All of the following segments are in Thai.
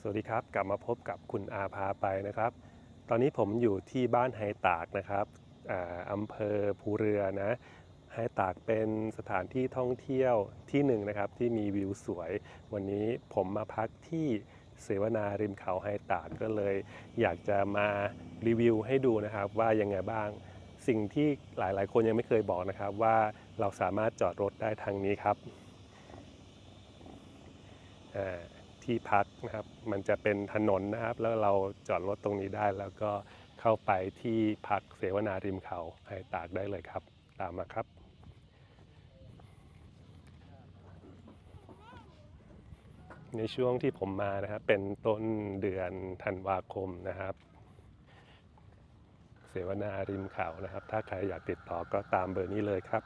สวัสดีครับ กลับมาพบกับคุณอาพาไปนะครับ ตอนนี้ผมอยู่ที่บ้านไฮตากนะครับอาอำเภอภูเรือนะไฮตากเป็นสถานที่ท่องเที่ยวที่หนึ่งนะครับที่มีวิวสวย วันนี้ผมมาพักที่เสวนาริมเขาไฮตากก็เลย อยากจะมารีวิวให้ดูนะครับว่ายังไงบ้าง สิ่งที่หลายๆ คนยังไม่เคยบอกนะครับว่าเราสามารถจอดรถได้ทางนี้ครับอ่า ที่พักนะครับ มันจะเป็นถนนนะครับ แล้วเราจอดรถตรงนี้ได้ แล้วก็เข้าไปที่พักเสวนาริมเขาให้ตากได้เลยครับ ตามมาครับในช่วงที่ผมมานะครับเป็นต้นเดือนธันวาคมนะครับ เสวนาริมเขานะครับ ถ้าใครอยากติดต่อก็ตามเบอร์นี้เลยครับ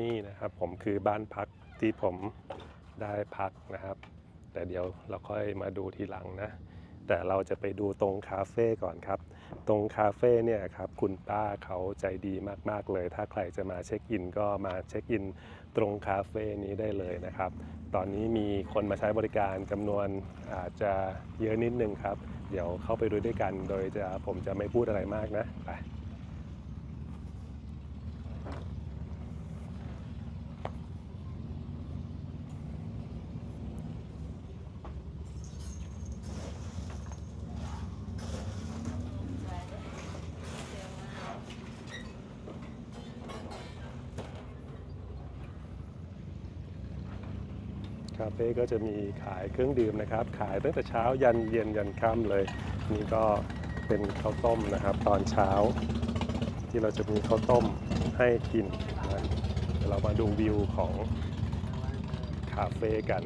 นี่นะครับ ผมคือบ้านพักที่ผมได้พักนะครับ แต่เดี๋ยวเราค่อยมาดูทีหลังนะ แต่เราจะไปดูตรงคาเฟ่ก่อนครับ ตรงคาเฟ่เนี่ยครับคุณป้าเขาใจดีมากๆเลย ถ้าใครจะมาเช็คอินก็มาเช็คอินตรงคาเฟ่นี้ได้เลยนะครับ ตอนนี้มีคนมาใช้บริการจำนวนอาจจะเยอะนิดนึงครับ เดี๋ยวเข้าไปดูด้วยกัน โดยจะผมจะไม่พูดอะไรมากนะ ไป คาเฟ่ก็จะมีขายเครื่องดื่มนะครับ ขายตั้งแต่เช้ายันเย็นยันค่ำเลย นี่ก็เป็นข้าวต้มนะครับ ตอนเช้า ที่เราจะมีข้าวต้มให้กินนะเดี๋ยวเรามาดูวิวของคาเฟ่กัน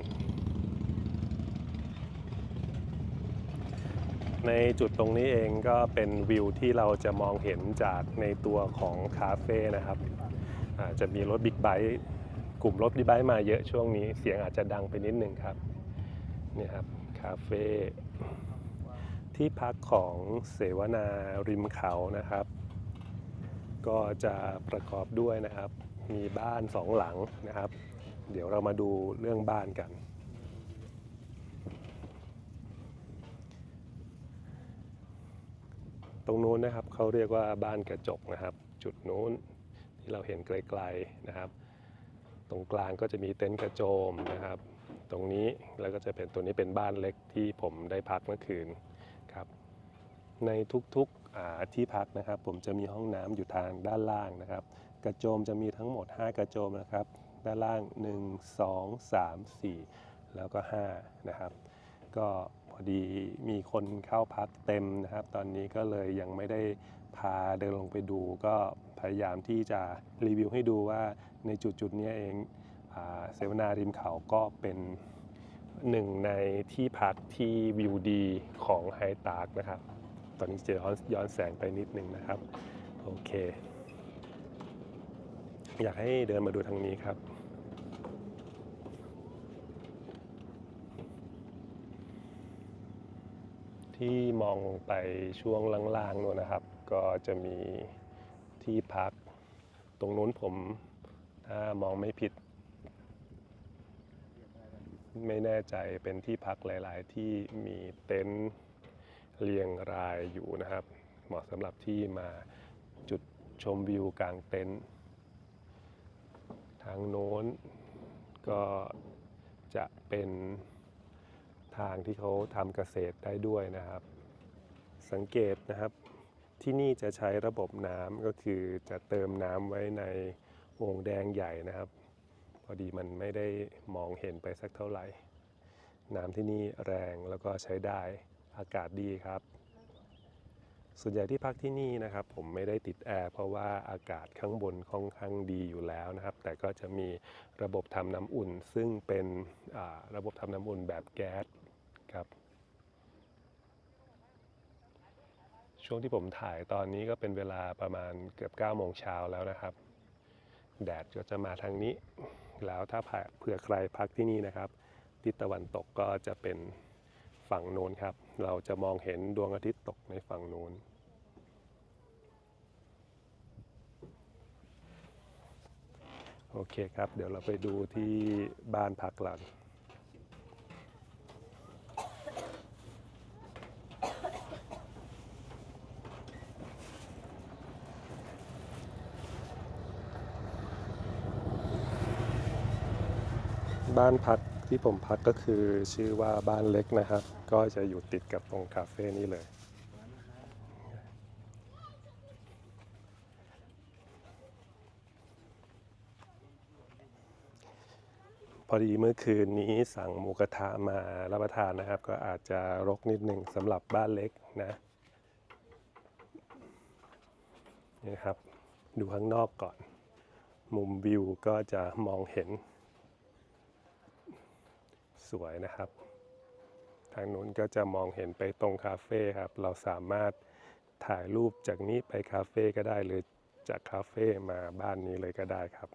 ในจุดตรงนี้เองก็เป็นวิวที่เราจะมองเห็นจากในตัวของคาเฟ่นะครับจะมีรถบิ๊กไบค์ กลุ่มรถบิ๊กไบค์มาเยอะช่วงนี้ เสียงอาจจะดังไปนิดนึงครับนี่ครับคาเฟ่ที่พักของเสวนาริมเขานะครับ ก็จะประกอบด้วยนะครับ มีบ้านสองหลังนะครับ เดี๋ยวเรามาดูเรื่องบ้านกัน ตรงนู้นนะครับเขาเรียกว่าบ้านกระจกนะครับ จุดนู้นที่เราเห็นไกลๆนะครับ ตรงกลางก็จะมีเต็นท์กระโจมนะครับ ตรงนี้แล้วก็จะเป็นตัวนี้เป็นบ้านเล็กที่ผมได้พักเมื่อคืนครับ ในทุกๆที่พักนะครับ ผมจะมีห้องน้ำอยู่ทางด้านล่างนะครับ กระโจมจะมีทั้งหมด 5 กระโจมนะครับ ด้านล่าง 1 2 3 4 แล้วก็5นะครับ ก็พอดีมีคนเข้าพักเต็มนะครับ ตอนนี้ก็เลยยังไม่ได้พาเดินลงไปดูก็ พยายามที่จะรีวิวให้ดูว่าในจุดจุดๆนี้เองเสวนาริมเขาก็เป็นหนึ่งในที่พักที่วิวดีของไฮตากนะครับ ตอนนี้จะย้อนย้อนแสงไปนิดนึงนะครับ โอเค อยากให้เดินมาดูทางนี้ครับ ที่มองลงไปช่วงล่างๆนู่นนะครับ ก็จะมี ที่พัก ตรงนู้นผมถ้ามองไม่ผิด ไม่แน่ใจเป็นที่พักหลาย ๆ ที่มีเต็นท์เรียงรายอยู่นะครับ เหมาะสำหรับที่มาจุดชมวิวกลางเต็นท์ทางโน้นก็จะเป็นทางที่เขาทำเกษตรได้ด้วยนะครับ สังเกตนะครับ ที่นี่จะใช้ระบบน้ำก็คือจะเติมน้ำไว้ในโอ่งแดงใหญ่นะครับ พอดีมันไม่ได้มองเห็นไปสักเท่าไหร่ น้ำที่นี่แรงแล้วก็ใช้ได้อากาศดีครับ ส่วนใหญ่ที่พักที่นี่นะครับ ผมไม่ได้ติดแอร์เพราะว่าอากาศข้างบนค่อนข้างดีอยู่แล้วนะครับ แต่ก็จะมีระบบทำน้ำอุ่น ซึ่งเป็นระบบทำน้ำอุ่นแบบแก๊ส ช่วงที่ผมถ่ายตอนนี้ก็เป็นเวลาประมาณเกือบ9โมงเช้าแล้วนะครับ แดดก็จะมาทางนี้ แล้วถ้าเผื่อใครพักที่นี่นะครับ ทิศตะวันตกก็จะเป็นฝั่งโน้นครับ เราจะมองเห็นดวงอาทิตย์ตกในฝั่งโน้นโอเคครับ เดี๋ยวเราไปดูที่บ้านพักหลัง บ้านพักที่ผมพักก็คือชื่อว่าบ้านเล็กนะครับ ก็จะอยู่ติดกับตรงคาเฟ่นี้เลย พอดีเมื่อคืนนี้สั่งหมูกระทะมารับประทานนะครับ ก็อาจจะรกนิดหนึ่งสำหรับบ้านเล็กนะนี่ครับ ดูข้างนอกก่อน มุมวิวก็จะมองเห็น สวยนะครับ ทางนู้นก็จะมองเห็นไปตรงคาเฟ่ครับ เราสามารถถ่ายรูปจากนี้ไปคาเฟ่ก็ได้หรือจากคาเฟ่มาบ้านนี้เลยก็ได้ครับ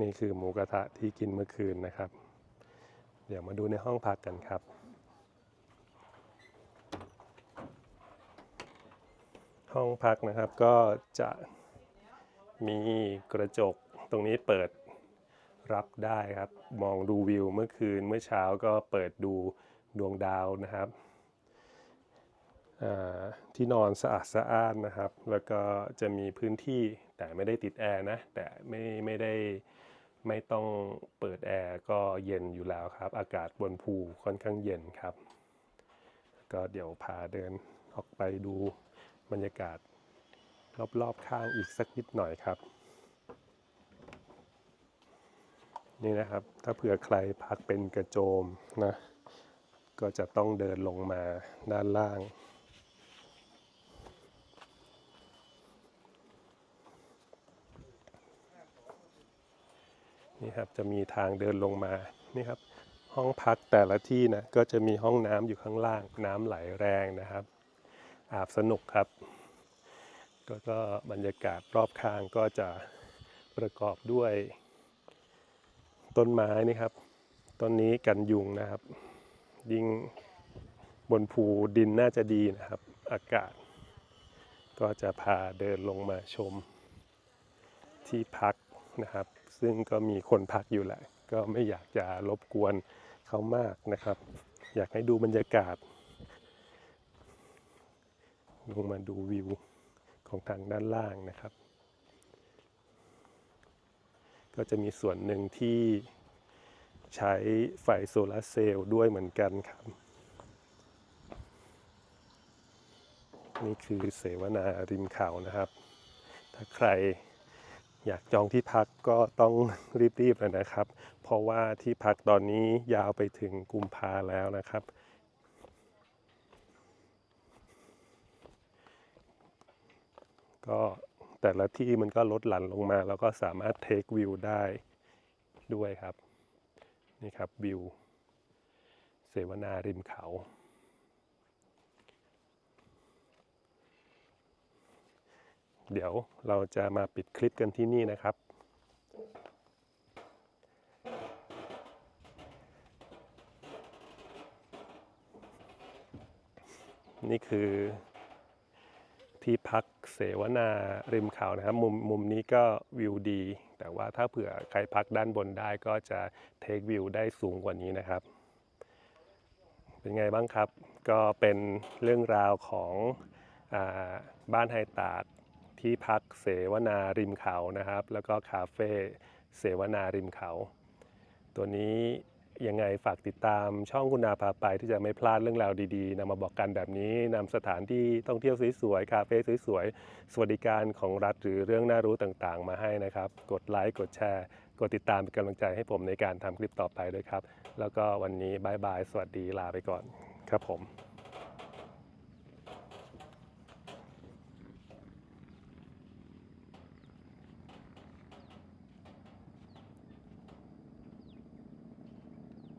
นี่คือหมูกระทะที่กินเมื่อคืนนะครับ เดี๋ยวมาดูในห้องพักกันครับ ห้องพักนะครับก็จะ มีกระจกตรงนี้เปิดรับได้ครับ มองดูวิวเมื่อคืนเมื่อเช้าก็เปิดดูดวงดาวนะครับที่นอนสะอาดสะอ้านนะครับ แล้วก็จะมีพื้นที่แต่ไม่ได้ติดแอร์นะ แต่ไม่ไม่ได้ไม่ต้องเปิดแอร์ก็เย็นอยู่แล้วครับ อากาศบนภูค่อนข้างเย็นครับ ก็เดี๋ยวพาเดินออกไปดูบรรยากาศ รอบๆข้างอีกสักนิดหน่อยครับ นี่นะครับ ถ้าเผื่อใครพักเป็นกระโจมนะ ก็จะต้องเดินลงมาด้านล่าง นี่ครับจะมีทางเดินลงมา นี่ครับ ห้องพักแต่ละที่นะ ก็จะมีห้องน้ำอยู่ข้างล่าง น้ำไหลแรงนะครับ อาบสนุกครับ ก็ก็บรรยากาศรอบข้างก็จะประกอบด้วย ต้นไม้นี่ครับ ต้นนี้กันยุงนะครับ ยิ่งบนภูดินน่าจะดีนะครับ อากาศ ก็จะพาเดินลงมาชม ที่พักนะครับ ซึ่งก็มีคนพักอยู่แหละ ก็ไม่อยากจะรบกวนเขามากนะครับ อยากให้ดูบรรยากาศ ลงมาดูวิว ของทางด้านล่างนะครับ ก็จะมีส่วนหนึ่งที่ใช้ไฟโซลาร์เซลล์ด้วยเหมือนกันครับ นี่คือเสวนาริมเขานะครับ ถ้าใครอยากจองที่พักก็ต้องรีบๆเลยนะครับ เพราะว่าที่พักตอนนี้ยาวไปถึงกุมภาแล้วนะครับ ก็แต่ละที่มันก็ลดหลั่นลงมา แล้วก็สามารถเทควิวได้ด้วยครับ นี่ครับวิว เสวนาริมเขา เดี๋ยวเราจะมาปิดคลิปกันที่นี่นะครับนี่คือ ที่พักเสวนาริมเขานะครับ มุมมุมนี้ก็วิวดี แต่ว่าถ้าเผื่อใครพักด้านบนได้ก็จะเทควิวได้สูงกว่านี้นะครับ เป็นไงบ้างครับ ก็เป็นเรื่องราวของอาบ้านไฮตาดที่พักเสวนาริมเขานะครับ แล้วก็คาเฟ่เสวนาริมเขา ตัวนี้ ยังไงฝากติดตามช่องคุณนาพาไปที่จะไม่พลาดเรื่องราวดีๆนำมาบอกกันแบบนี้นำสถานที่ท่องเที่ยวสวยๆคาเฟ่สวยๆสวัสดิการของรัฐหรือเรื่องน่ารู้ต่างๆ มาให้นะครับ กดไลค์กดแชร์ กดติดตามเป็นกำลังใจให้ผมในการทำคลิปต่อไปด้วยครับ แล้วก็วันนี้บายบายสวัสดีลาไปก่อนครับผม